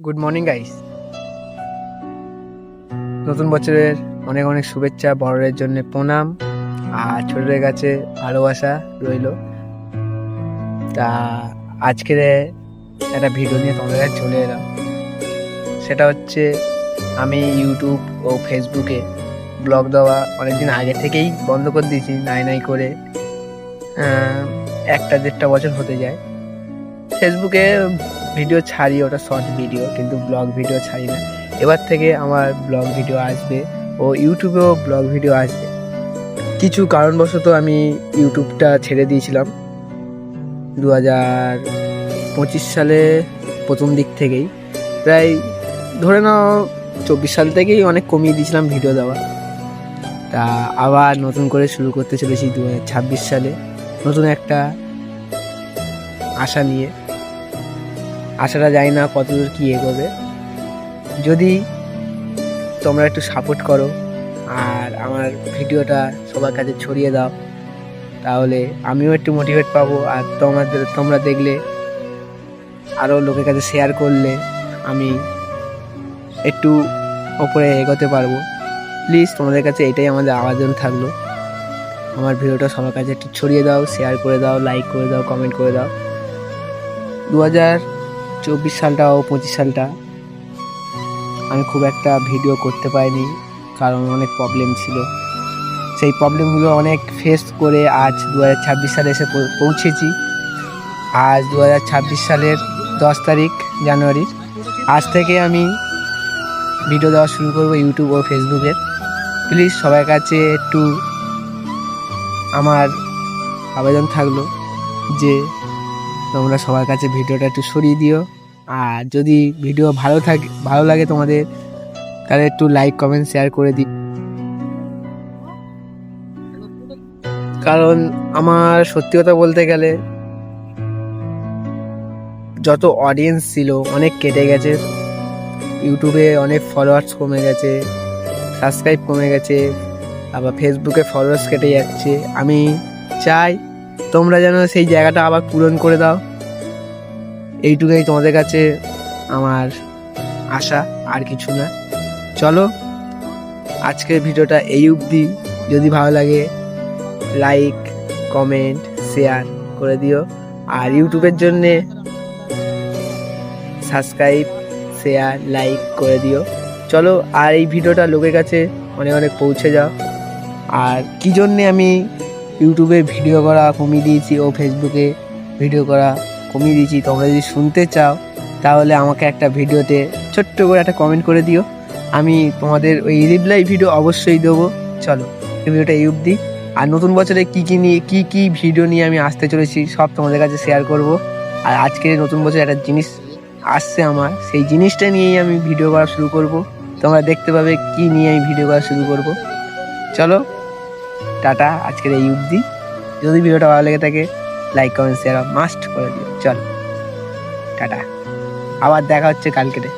Good morning guys নতুন বছরের অনেক অনেক শুভেচ্ছা, বড়দের জন্য প্রণাম। আর ছোটদের কাছে ভালোবাসা রইল। তা আজকের একটা ভিডিও নিয়ে তোমাদের কাছে চলে এলাম। সেটা হচ্ছে আমি ইউটিউব ও ফেসবুকে ব্লগ দেওয়া অনেকদিন আগে থেকেই বন্ধ করে দিয়েছি, নাই নাই করে একটা দেড়টা বছর হতে যায়। ফেসবুকে ভিডিও ছাড়ি ওটা শর্ট ভিডিও কিন্তু ব্লগ ভিডিও ছাড়ি না। এবার থেকে আমার ব্লগ ভিডিও আসবে ও ইউটিউবেও ব্লগ ভিডিও আসবে। কিছু কারণবশত আমি ইউটিউবটা ছেড়ে দিয়েছিলাম দু হাজার পঁচিশ সালে প্রথম দিক থেকেই। প্রায় ধরে নাও চব্বিশ সাল থেকেই অনেক কমিয়ে দিয়েছিলাম ভিডিও দেওয়া। তা আবার নতুন করে শুরু করতে চলেছি দু ছাব্বিশ সালে। নতুন একটা আশা নিয়ে। আশাটা জানি না কতদূর কী এগোবে। যদি তোমরা একটু সাপোর্ট করো আর আমার ভিডিওটা সবার কাছে ছড়িয়ে দাও, তাহলে আমিও একটু মোটিভেট পাবো আর তোমাদের, তোমরা দেখলে আরও লোকের কাছে শেয়ার করলে আমি একটু ওপরে এগোতে পারব। প্লিজ তোমাদের কাছে এটাই আমাদের আবেদন থাকল। আমার ভিডিওটা সবার কাছে একটু ছড়িয়ে দাও শেয়ার করে দাও লাইক করে দাও কমেন্ট করে দাও। দু হাজার চব্বিশ সালটা ও পঁচিশ সালটা আমি খুব একটা ভিডিও করতে পারিনি, কারণ অনেক প্রবলেম ছিল। সেই প্রবলেমগুলো অনেক ফেস করে আজ দু হাজার ছাব্বিশ সালে এসে পৌঁছেছি। আজ দু হাজার ছাব্বিশ সালের দশ তারিখ জানুয়ারির। আজ থেকে আমি ভিডিও দেওয়া শুরু করব ইউটিউব ও ফেসবুকের প্লিজ সবার কাছে একটু আমার আবেদন থাকল যে তোমরা সবার কাছে ভিডিওটা একটু সরিয়ে দিও। আর যদি ভিডিও ভালো থাকে, ভালো লাগে তোমাদের, তাহলে একটু লাইক কমেন্ট শেয়ার করে দিই কারণ আমার সত্যি কথা বলতে গেলে, যত অডিয়েন্স ছিল, অনেক কেটে গেছে। ইউটিউবে অনেক ফলোয়ার্স কমে গেছে সাবস্ক্রাইব কমে গেছে, আবার ফেসবুকে ফলোয়ার্স কেটে যাচ্ছে। আমি চাই তোমরা যেন সেই জায়গাটা আবার পূরণ করে দাও। এইটুকুই তোমাদের কাছে আমার আশা, আর কিছু না। চলো, আজকের ভিডিওটা এই অবধি। যদি ভালো লাগে লাইক কমেন্ট শেয়ার করে দিও। আর ইউটিউবের জন্যে সাবস্ক্রাইব শেয়ার লাইক করে দিও। চলো, আর এই ভিডিওটা লোকের কাছে অনেক অনেক পৌঁছে যাও। আর কী জন্যে আমি ইউটিউবে ভিডিও করা কমিয়ে দিয়েছি ও ফেসবুকে ভিডিও করা কমিয়ে দিয়েছি তোমরা যদি শুনতে চাও, তাহলে আমাকে একটা ভিডিওতে ছোট্ট করে একটা কমেন্ট করে দিও। আমি তোমাদের ওই রিপ্লাই ভিডিও অবশ্যই দেবো। চলো, এই ভিডিওটা এই অবধি। আর নতুন বছরে কী কী নিয়ে, কী কী ভিডিও নিয়ে আমি আসতে চলেছি, সব তোমাদের কাছে শেয়ার করব। আর আজকে নতুন বছরে একটা জিনিস আসছে আমার, সেই জিনিসটা নিয়েই আমি ভিডিও করা শুরু করব। তোমরা দেখতে পাবে কী নিয়ে আমি ভিডিও করা শুরু করব। চলো, টাটা, আজকের এই অবধি। যদি ভিডিওটা ভালো লেগে থাকে লাইক কমেন্ট শেয়ার মাস্ট করে দিও। চল। টাটা। আবার দেখা হচ্ছে কালকেরে